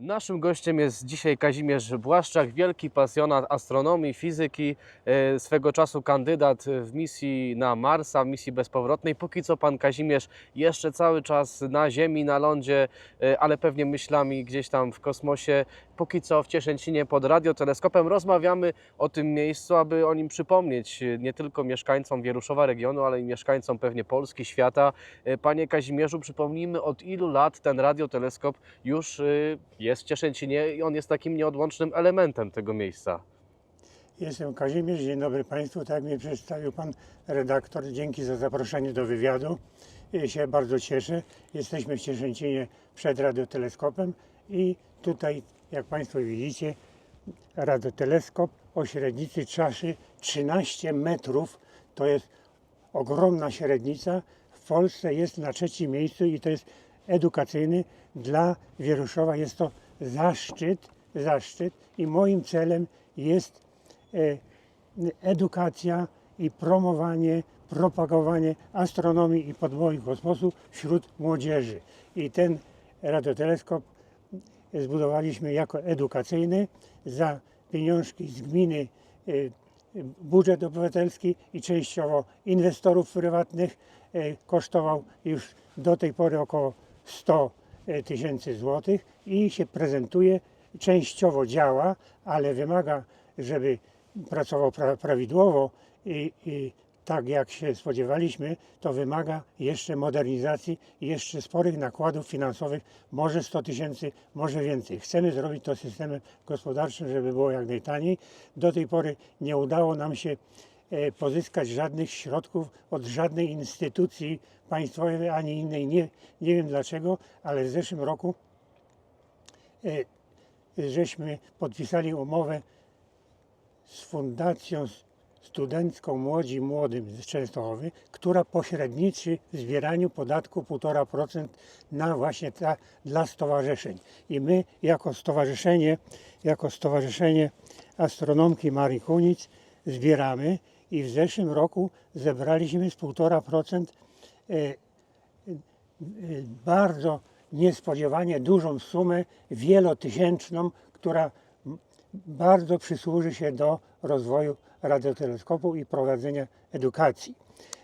Naszym gościem jest dzisiaj Kazimierz Błaszczak, wielki pasjonat astronomii, fizyki, e, swego czasu kandydat w misji na Marsa, w misji bezpowrotnej. Póki co pan Kazimierz jeszcze cały czas na Ziemi, na lądzie, e, ale pewnie myślami gdzieś tam w kosmosie. Póki co w Cieszęcinie pod radioteleskopem rozmawiamy o tym miejscu, aby o nim przypomnieć nie tylko mieszkańcom Wieruszowa regionu, ale i mieszkańcom pewnie Polski, świata. E, Panie Kazimierzu, przypomnijmy od ilu lat ten radioteleskop już y, jest w Cieszęcinie i on jest takim nieodłącznym elementem tego miejsca. Jestem Kazimierz, dzień dobry Państwu. Tak jak mnie przedstawił Pan redaktor, dzięki za zaproszenie do wywiadu. I się bardzo cieszę. Jesteśmy w Cieszęcinie przed radioteleskopem i tutaj, jak Państwo widzicie, radioteleskop o średnicy czaszy 13 metrów. To jest ogromna średnica. W Polsce jest na trzecim miejscu i to jest edukacyjny. Dla Wieruszowa jest to zaszczyt, zaszczyt i moim celem jest e, edukacja i promowanie, propagowanie astronomii i podwodnych kosmosu wśród młodzieży. I ten radioteleskop zbudowaliśmy jako edukacyjny za pieniążki z gminy, e, budżet obywatelski i częściowo inwestorów prywatnych e, kosztował już do tej pory około 100 tysięcy złotych i się prezentuje, częściowo działa, ale wymaga, żeby pracował pra, prawidłowo i, i tak jak się spodziewaliśmy, to wymaga jeszcze modernizacji jeszcze sporych nakładów finansowych, może 100 tysięcy, może więcej. Chcemy zrobić to systemem gospodarczym, żeby było jak najtaniej. Do tej pory nie udało nam się e, pozyskać żadnych środków od żadnej instytucji państwowej ani innej. Nie, nie wiem dlaczego, ale w zeszłym roku e, żeśmy podpisali umowę z Fundacją Studencką Młodzi Młodym z Częstochowy, która pośredniczy w zbieraniu podatku 1,5% na właśnie ta, dla stowarzyszeń. I my jako stowarzyszenie, jako stowarzyszenie astronomki Marii Kunic zbieramy i w zeszłym roku zebraliśmy z 1,5% e, e, bardzo niespodziewanie dużą sumę wielotysięczną, która bardzo przysłuży się do rozwoju radioteleskopu i prowadzenia edukacji.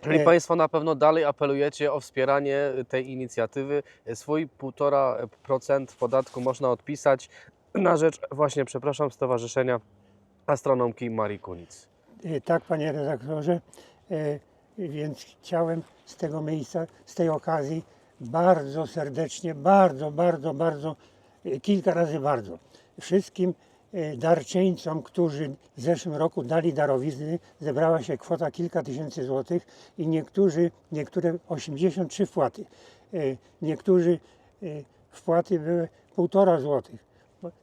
Czyli E, Państwo na pewno dalej apelujecie o wspieranie tej inicjatywy. Swój 1,5% podatku można odpisać na rzecz właśnie, przepraszam, Stowarzyszenia Astronomki Marii Kunic. E, Tak, panie redaktorze, E, więc chciałem z tego miejsca, z tej okazji bardzo serdecznie, bardzo, bardzo, bardzo, e, kilka razy bardzo wszystkim darczyńcom, którzy w zeszłym roku dali darowizny, zebrała się kwota kilka tysięcy złotych i niektórzy, niektóre 83 wpłaty, niektórzy wpłaty były półtora złotych,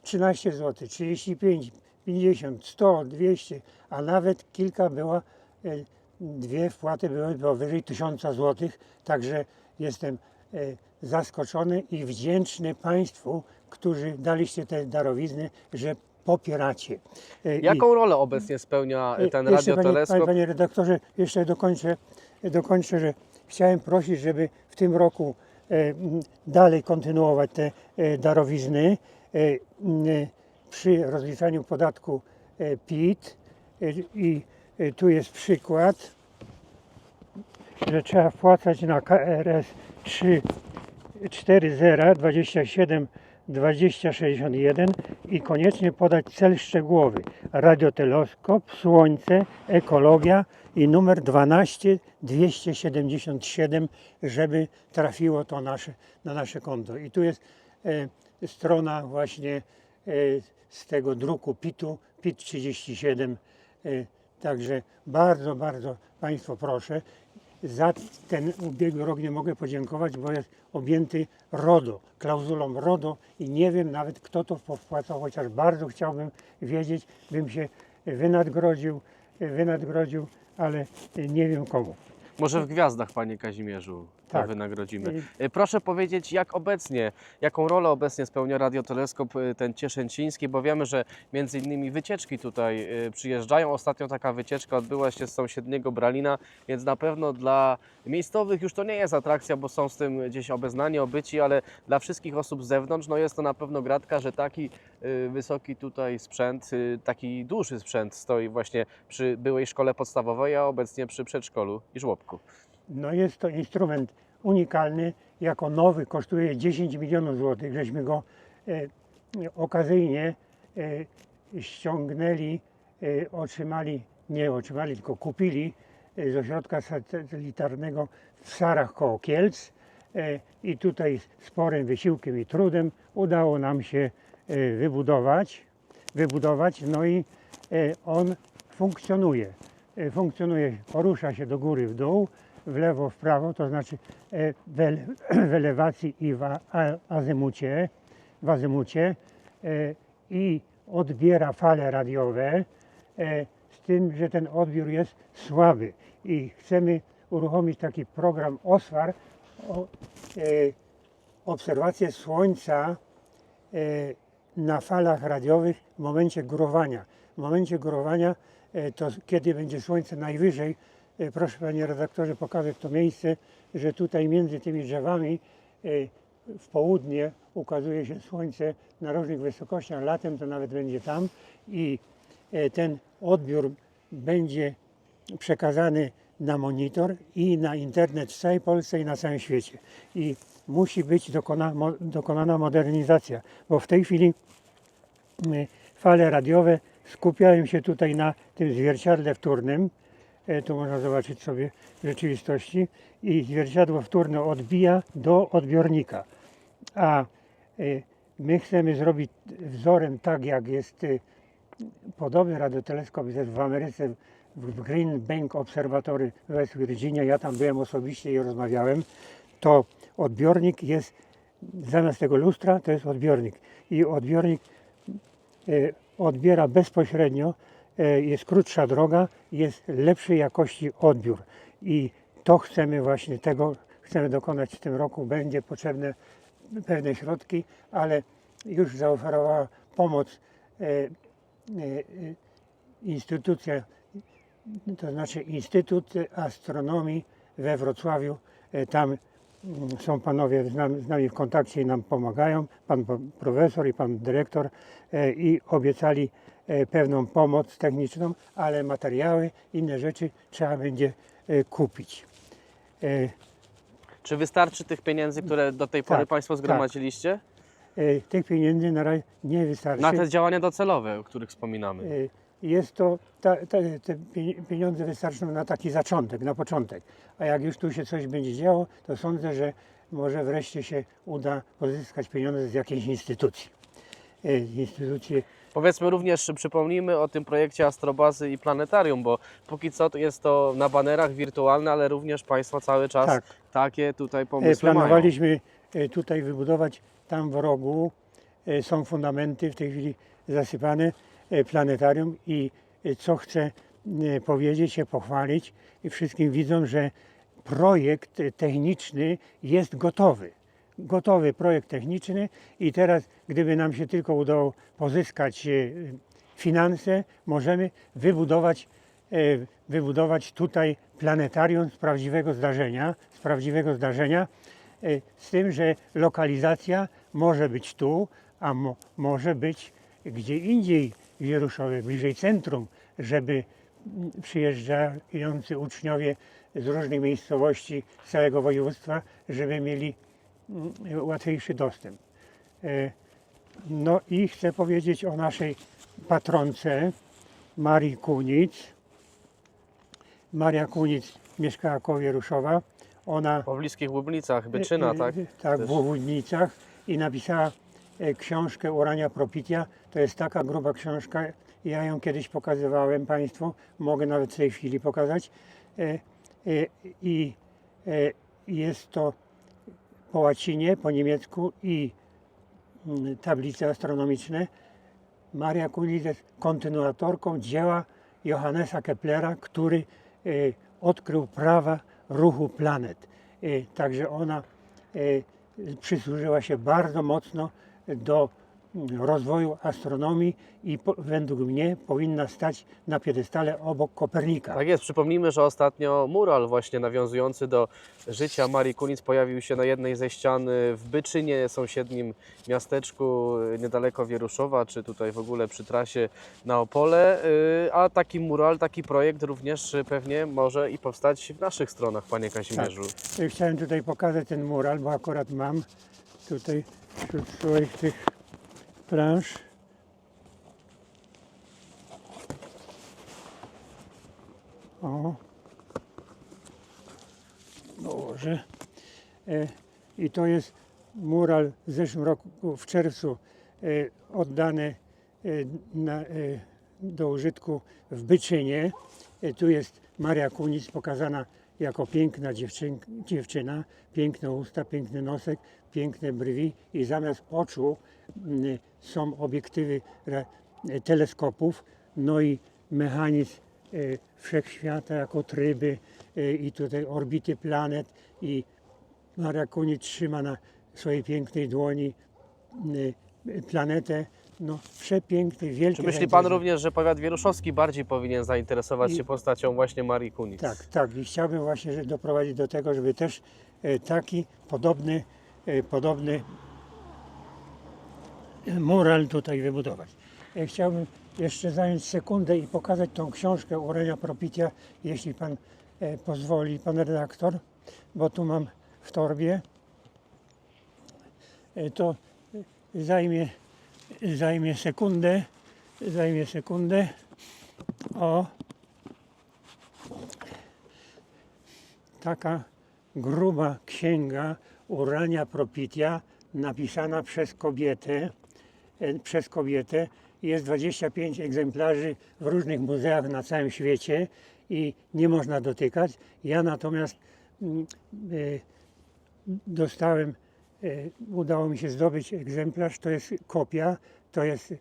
13 zł, 35, 50, 100, 200, a nawet kilka była, e, dwie wpłaty były powyżej 1000 zł, także jestem e, zaskoczony i wdzięczny Państwu, którzy daliście te darowizny, że popieracie. E, i- Jaką rolę obecnie spełnia ten radioteleskop? panie, panie redaktorze, jeszcze dokończę, dokończę, że chciałem prosić, żeby w tym roku dalej kontynuować te darowizny przy rozliczaniu podatku e, PIT e, i e, tu jest przykład, że trzeba wpłacać na KRS 3 40 27 2061 i koniecznie podać cel szczegółowy. Radioteleskop, Słońce, Ekologia i numer 12 277, żeby trafiło to nasze, na nasze konto. I tu jest e, strona właśnie z tego druku PIT-u, PIT 37. E, także bardzo, bardzo Państwo proszę. Za ten ubiegły rok nie mogę podziękować, bo jest objęty RODO, klauzulą RODO i nie wiem nawet kto to powpłacał, chociaż bardzo chciałbym wiedzieć, bym się wynadgrodził, wynadgrodził, ale nie wiem komu. Może w gwiazdach, Panie Kazimierzu? Tak. wynagrodzimy. I- Y, Proszę powiedzieć, jak obecnie, jaką rolę obecnie spełnia radioteleskop y, ten cieszęciński, bo wiemy, że między innymi wycieczki tutaj y, przyjeżdżają. Ostatnio taka wycieczka odbyła się z sąsiedniego Bralina, więc na pewno dla miejscowych już to nie jest atrakcja, bo są z tym gdzieś obeznani, obyci, ale dla wszystkich osób z zewnątrz, no jest to na pewno gratka, że taki wysoki tutaj sprzęt, taki duży sprzęt stoi właśnie przy byłej szkole podstawowej, a obecnie przy przedszkolu i żłobku. No jest to instrument unikalny, jako nowy kosztuje 10 milionów złotych, żeśmy go e, okazyjnie e, ściągnęli, e, otrzymali, nie otrzymali, tylko kupili e, z ośrodka satelitarnego w Sarach koło Kielc e, i tutaj sporym wysiłkiem i trudem udało nam się e, wybudować, wybudować, no i e, on funkcjonuje. E, Funkcjonuje, porusza się do góry, w dół, w lewo, w prawo, to znaczy e, w ele- w elewacji i w azymucie, w azymucie e, i odbiera fale radiowe, z tym, że ten odbiór jest słaby i chcemy uruchomić taki program OSWAR, obserwację Słońca na falach radiowych w momencie górowania. W momencie górowania to kiedy będzie słońce najwyżej, e, proszę panie redaktorze pokazać to miejsce, że tutaj między tymi drzewami e, w południe ukazuje się słońce na różnych wysokościach, latem to nawet będzie tam i e, ten odbiór będzie przekazany na monitor i na internet w całej Polsce i na całym świecie. I musi być dokona, mo, dokonana modernizacja, bo w tej chwili fale radiowe skupiają się tutaj na tym zwierciadle wtórnym. E, Tu można zobaczyć sobie w rzeczywistości. I zwierciadło wtórne odbija do odbiornika. A y, my chcemy zrobić wzorem tak, jak jest y, podobny radioteleskop jest w Ameryce w Green Bank Observatory West Virginia. Ja tam byłem osobiście i rozmawiałem. To odbiornik jest zamiast tego lustra to jest odbiornik i odbiornik e, odbiera bezpośrednio, e, jest krótsza droga, jest lepszej jakości odbiór i to chcemy właśnie tego chcemy dokonać w tym roku. Będzie potrzebne pewne środki, ale już zaoferowała pomoc e, e, instytucja, to znaczy Instytut Astronomii we Wrocławiu. Tam są panowie z nami, w kontakcie i nam pomagają, pan profesor i pan dyrektor e, i obiecali e, pewną pomoc techniczną, ale materiały, inne rzeczy trzeba będzie e, kupić. Czy wystarczy tych pieniędzy, które do tej pory Tak, Państwo zgromadziliście? e, Tych pieniędzy na razie nie wystarczy. Na te działania docelowe, o których wspominamy. Jest to, ta, ta, te pie- pieniądze wystarczą na taki zaczątek, na początek. A jak już tu się coś będzie działo, to sądzę, że może wreszcie się uda pozyskać pieniądze z jakiejś instytucji. Y, Instytucji Powiedzmy również, przypomnijmy o tym projekcie Astrobazy i Planetarium, bo póki co jest to na banerach wirtualne, ale również Państwo cały czas Tak. takie tutaj E, pomysły mają. Planowaliśmy e, tutaj wybudować, tam w rogu e, są fundamenty w tej chwili zasypane, e, planetarium i e, co chcę e, powiedzieć, się pochwalić wszystkim widzom, że projekt e, techniczny jest gotowy. Gotowy projekt techniczny i teraz gdyby nam się tylko udało pozyskać e, finanse, możemy wybudować e, wybudować tutaj planetarium z prawdziwego zdarzenia, z prawdziwego zdarzenia, e, z tym, że lokalizacja może być tu, a mo, może być gdzie indziej w Wieruszowie, bliżej centrum, żeby przyjeżdżający uczniowie z różnych miejscowości z całego województwa, żeby mieli mm, łatwiejszy dostęp. E, No i chcę powiedzieć o naszej patronce Marii Kunic. Maria Kunic mieszkała koło Wieruszowa. Ona Po bliskich Łubnicach, Byczyna, e, e, tak? Tak, w Łowudnicach i napisała książkę Urania Propitia. To jest taka gruba książka. Ja ją kiedyś pokazywałem Państwu. Mogę nawet w tej chwili pokazać. E, e, I e, jest to po łacinie, po niemiecku i mm, tablice astronomiczne. Maria Kunis jest kontynuatorką dzieła Johannesa Keplera, który e, odkrył prawa ruchu planet. także ona przysłużyła się bardzo mocno do mm, rozwoju astronomii i po, według mnie powinna stać na piedestale obok Kopernika. Tak jest, przypomnijmy, że ostatnio mural właśnie nawiązujący do życia Marii Kunic pojawił się na jednej ze ścian w Byczynie, sąsiednim miasteczku niedaleko Wieruszowa, czy tutaj w ogóle przy trasie na Opole, Yy, a taki mural, taki projekt również pewnie może i powstać w naszych stronach, Panie Kazimierzu. Ja Chciałem tutaj pokazać ten mural, bo akurat mam tutaj wśród swoich tych plansz. O. Dołożę. E, I to jest mural w zeszłym roku, w czerwcu, e, oddany e, na, e, do użytku w Byczynie. E, Tu jest Maria Kunis pokazana jako piękna dziewczyn, dziewczyna, piękne usta, piękny nosek, piękne brwi i zamiast oczu mm, są obiektywy teleskopów, no i mechanizm e, wszechświata jako tryby e, i tutaj orbity planet i Maria Kunis trzyma na swojej pięknej dłoni y, planetę, no przepiękny, wielki. Czy myśli Pan również, że powiat wieruszowski bardziej powinien zainteresować I- się postacią właśnie Marii Kunic? Tak, tak. I chciałbym właśnie doprowadzić do tego, żeby też e, taki podobny, e, podobny mural tutaj wybudować. E, Chciałbym jeszcze zająć sekundę i pokazać tą książkę Urenia Propitia, jeśli Pan pozwoli, Pan redaktor, bo tu mam w torbie. To zajmie, zajmie sekundę, zajmie sekundę. O, taka gruba księga Urania Propitia napisana przez kobietę, e, przez kobietę. Jest 25 egzemplarzy w różnych muzeach na całym świecie i nie można dotykać. Ja natomiast mm, e, dostałem, udało mi się zdobyć egzemplarz, to jest kopia, to jest e,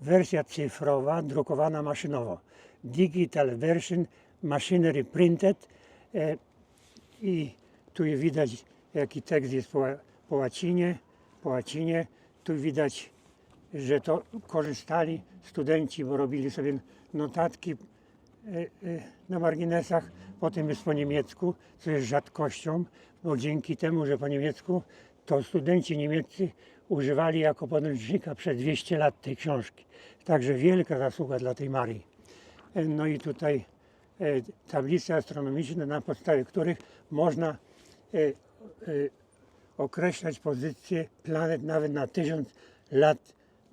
wersja cyfrowa, drukowana maszynowo. Digital version, machinery printed e, i tu widać jaki tekst jest po, po łacinie, po łacinie. Tu widać, że to korzystali studenci, bo robili sobie notatki e, e, na marginesach, potem jest po niemiecku, co jest rzadkością, bo dzięki temu, że po niemiecku, to studenci niemieccy używali jako podręcznika przez 200 lat tej książki. Także wielka zasługa dla tej Marii. E, No i tutaj e, tablice astronomiczne, na podstawie których można e, e, określać pozycję planet nawet na tysiąc lat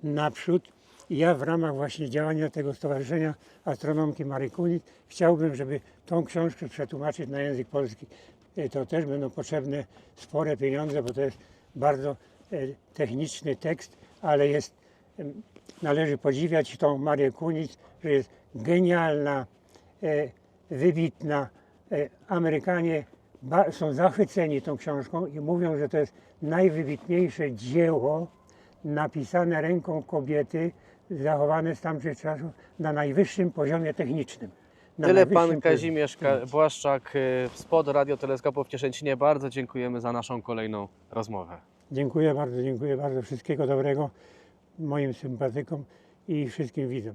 naprzód. I ja w ramach właśnie działania tego Stowarzyszenia Astronomki Marii Kunis chciałbym, żeby tą książkę przetłumaczyć na język polski. E, To też będą potrzebne spore pieniądze, bo to jest bardzo e, techniczny tekst, ale jest, należy podziwiać tą Marię Kunis, że jest genialna, e, wybitna. Amerykanie są zachwyceni tą książką i mówią, że to jest najwybitniejsze dzieło napisane ręką kobiety, zachowane z tamtych czasów na najwyższym poziomie technicznym. Na Tyle Pan. Kazimierz Ka- Błaszczak y, spod radioteleskopu w Cieszęcinie. Bardzo dziękujemy za naszą kolejną rozmowę. Dziękuję bardzo, dziękuję bardzo. Wszystkiego dobrego moim sympatykom i wszystkim widzom.